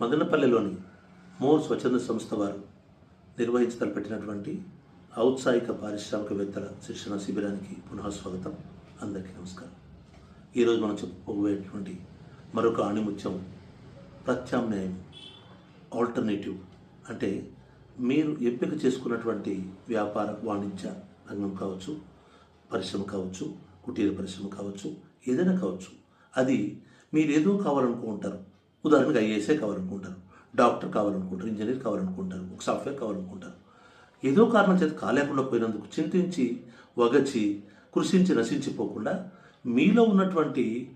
మదనపల్లెలోని more స్వచ్ఛంద సంస్థ వారు నిర్వహించతలపెట్టినటువంటి ఔత్సాహిక పారిశ్రామికవేత్తల శిక్షణ శిబిరానికి పునః స్వాగతం. అందరికీ నమస్కారం. ఈరోజు మనం చెప్పుకోబోయేటువంటి మరొక ఆణిముత్యం ప్రత్యామ్నాయం ఆల్టర్నేటివ్ అంటే మీరు ఎంపిక చేసుకున్నటువంటి వ్యాపార వాణిజ్య రంగం కావచ్చు పరిశ్రమ కావచ్చు కుటీర పరిశ్రమ కావచ్చు ఏదైనా కావచ్చు. అది మీరు ఏదో కావాలనుకుంటారు ఉదాహరణకు ఐఏఎస్ఏ కావాలనుకుంటారు డాక్టర్ కావాలనుకుంటారు ఇంజనీర్ కావాలనుకుంటారు ఒక సాఫ్ట్వేర్ కావాలనుకుంటారు. ఏదో కారణం చేత కాలేకుండా పోయినందుకు చింతించి వగచి కృషించి నశించిపోకుండా మీలో ఉన్నటువంటి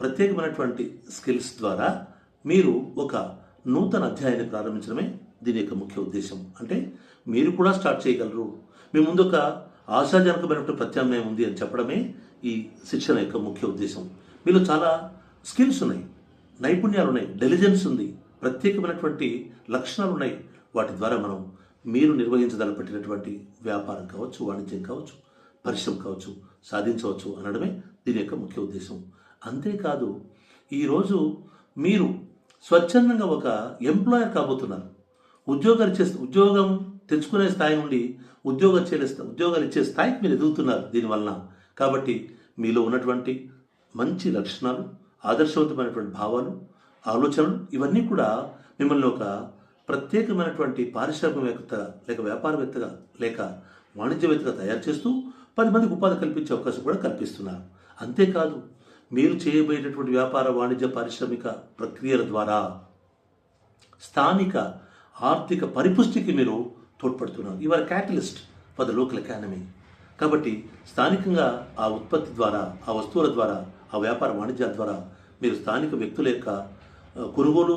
ప్రత్యేకమైనటువంటి స్కిల్స్ ద్వారా మీరు ఒక నూతన అధ్యాయాన్ని ప్రారంభించడమే దీని యొక్క ముఖ్య ఉద్దేశం. అంటే మీరు కూడా స్టార్ట్ చేయగలరు. మీ ముందు ఒక ఆశాజనకమైనటువంటి ప్రత్యామ్నాయం ఉంది అని చెప్పడమే ఈ శిక్షణ యొక్క ముఖ్య ఉద్దేశం. మీలో చాలా స్కిల్స్ ఉన్నాయి. నైపుణ్యాలు ఉన్నాయి డెలిజెన్స్ ఉంది ప్రత్యేకమైనటువంటి లక్షణాలు ఉన్నాయి. వాటి ద్వారా మనం మీరు నిర్వహించదలపెట్టినటువంటి వ్యాపారం కావచ్చు వాణిజ్యం కావచ్చు పరిశ్రమ కావచ్చు సాధించవచ్చు అనడమే దీని యొక్క ముఖ్య ఉద్దేశం. అంతేకాదు ఈరోజు మీరు స్వచ్ఛందంగా ఒక ఎంప్లాయర్ కాబోతున్నారు. ఉద్యోగాలు ఇచ్చే ఉద్యోగం తెచ్చుకునే స్థాయి నుండి ఉద్యోగం ఇచ్చే ఉద్యోగాలు ఇచ్చే స్థాయికి మీరు ఎదుగుతున్నారు దీనివలన. కాబట్టి మీలో ఉన్నటువంటి మంచి లక్షణాలు ఆదర్శవంతమైనటువంటి భావాలు ఆలోచనలు ఇవన్నీ కూడా మిమ్మల్ని ఒక ప్రత్యేకమైనటువంటి పారిశ్రామికవేత్త లేక వ్యాపారవేత్తగా లేక వాణిజ్యవేత్తగా తయారు చేస్తూ పది మందికి ఉపాధి కల్పించే అవకాశం కూడా కల్పిస్తున్నారు. అంతేకాదు మీరు చేయబోయేటటువంటి వ్యాపార వాణిజ్య పారిశ్రామిక ప్రక్రియల ద్వారా స్థానిక ఆర్థిక పరిపుష్టికి మీరు తోడ్పడుతున్నారు. ఇవర్ catalyst for the local economy కాబట్టి స్థానికంగా ఆ ఉత్పత్తి ద్వారా ఆ వస్తువుల ద్వారా ఆ వ్యాపార వాణిజ్యాల ద్వారా మీరు స్థానిక వ్యక్తుల యొక్క కొనుగోలు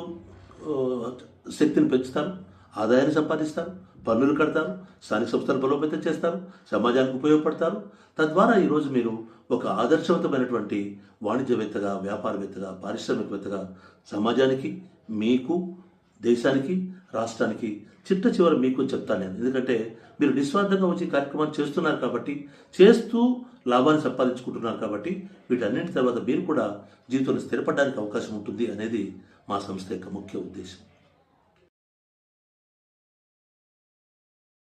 శక్తిని పెంచుతారు ఆదాయాన్ని సంపాదిస్తారు పన్నులు కడతారు స్థానిక సంస్థలు బలోపేతం చేస్తారు సమాజానికి ఉపయోగపడతారు. తద్వారా ఈరోజు మీరు ఒక ఆదర్శవంతమైనటువంటి వాణిజ్యవేత్తగా వ్యాపారవేత్తగా పారిశ్రామికవేత్తగా సమాజానికి మీకు దేశానికి రాష్ట్రానికి చిట్ట చివరి మీకు చెప్తాను నేను. ఎందుకంటే మీరు నిస్వార్థంగా వచ్చి కార్యక్రమాలు చేస్తున్నారు కాబట్టి చేస్తూ లాభాన్ని సంపాదించుకుంటున్నారు కాబట్టి వీటన్నింటి తర్వాత మీరు కూడా జీవితంలో స్థిరపడడానికి అవకాశం ఉంటుంది అనేది మా సంస్థ యొక్క ముఖ్య ఉద్దేశం.